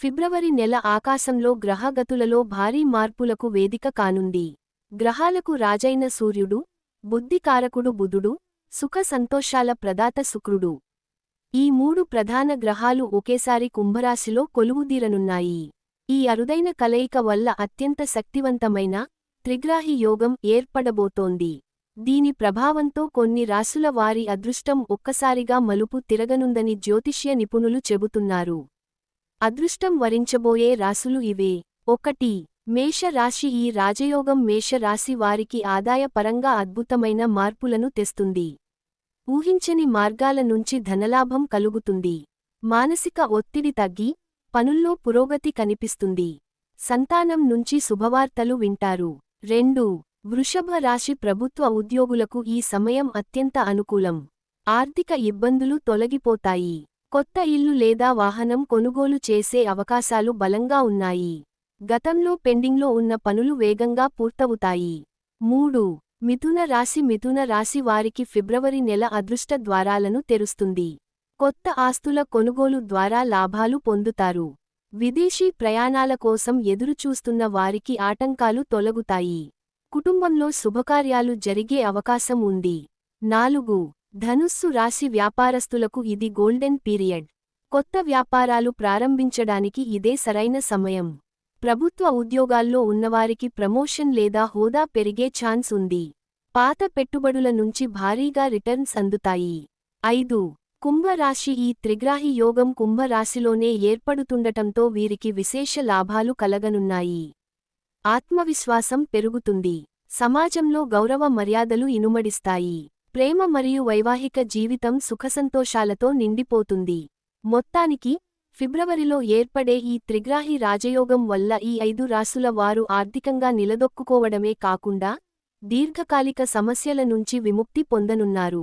ఫిబ్రవరి నెల ఆకాశంలో గ్రహగతులలో భారీ మార్పులకు వేదిక కానుంది. గ్రహాలకు రాజైన సూర్యుడు బుద్ధికారకుడు బుధుడు సుఖ సంతోషాల ప్రదాత శుక్రుడు. ఈ మూడు ప్రధాన గ్రహాలు ఒకేసారి కుంభరాశిలో కొలువుదీరనున్నాయి. ఈ అరుదైన కలయిక వల్ల అత్యంత శక్తివంతమైన త్రిగ్రాహి యోగం ఏర్పడబోతోంది. దీని ప్రభావంతో కొన్ని రాసుల వారి అదృష్టం ఒక్కసారిగా మలుపు తిరగనుందని జ్యోతిష్య నిపుణులు చెబుతున్నారు. అదృష్టం వరించబోయే రాసులు ఇవే. ఒకటి మేష రాశి ఈ రాజయోగం మేష రాశి వారికి ఆదాయపరంగా అద్భుతమైన మార్పులను తెస్తుంది. ఊహించని మార్గాల నుంచి ధనలాభం కలుగుతుంది. మానసిక ఒత్తిడి తగ్గి పనుల్లో పురోగతి కనిపిస్తుంది. సంతానం నుంచి శుభవార్తలు వింటారు. రెండు వృషభ రాశి ప్రభుత్వ ఉద్యోగులకు ఈ సమయం అత్యంత అనుకూలం. ఆర్థిక ఇబ్బందులు తొలగిపోతాయి. కొత్త ఇల్లు లేదా వాహనం కొనుగోలు చేసే అవకాశాలు బలంగా ఉన్నాయి. గతంలో పెండింగ్లో ఉన్న పనులు వేగంగా పూర్తవుతాయి. మూడు. మిథున రాశి మిథున రాశి వారికి ఫిబ్రవరి నెల అదృష్ట ద్వారాలను తెరుస్తుంది. కొత్త ఆస్తుల కొనుగోలు ద్వారా లాభాలు పొందుతారు. విదేశీ ప్రయాణాల కోసం ఎదురుచూస్తున్న వారికి ఆటంకాలు తొలగుతాయి. కుటుంబంలో శుభకార్యాలు జరిగే అవకాశం ఉంది. నాలుగు. ధనుస్సు రాశి వ్యాపారస్తులకు ఇది గోల్డెన్ పీరియడ్. కొత్త వ్యాపారాలు ప్రారంభించడానికి ఇదే సరైన సమయం. ప్రభుత్వ ఉద్యోగాల్లో ఉన్నవారికి ప్రమోషన్ లేదా హోదా పెరిగే ఛాన్స్ ఉంది. పాత పెట్టుబడుల నుంచి భారీగా రిటర్న్స్ అందుతాయి ఐదు. కుంభరాశి ఈ త్రిగ్రాహి యోగం కుంభరాశిలోనే ఏర్పడుతుండటంతో వీరికి విశేష లాభాలు కలగనున్నాయి. ఆత్మవిశ్వాసం పెరుగుతుంది. సమాజంలో గౌరవ మర్యాదలు ఇనుమడిస్తాయి. ప్రేమ మరియు వైవాహిక జీవితం సుఖసంతోషాలతో నిండిపోతుంది. మొత్తానికి ఫిబ్రవరిలో ఏర్పడే ఈ త్రిగ్రాహి రాజయోగం వల్ల ఈ ఐదు రాసుల వారు ఆర్థికంగా నిలదొక్కుకోవడమే కాకుండా దీర్ఘకాలిక సమస్యల నుంచి విముక్తి పొందనున్నారు.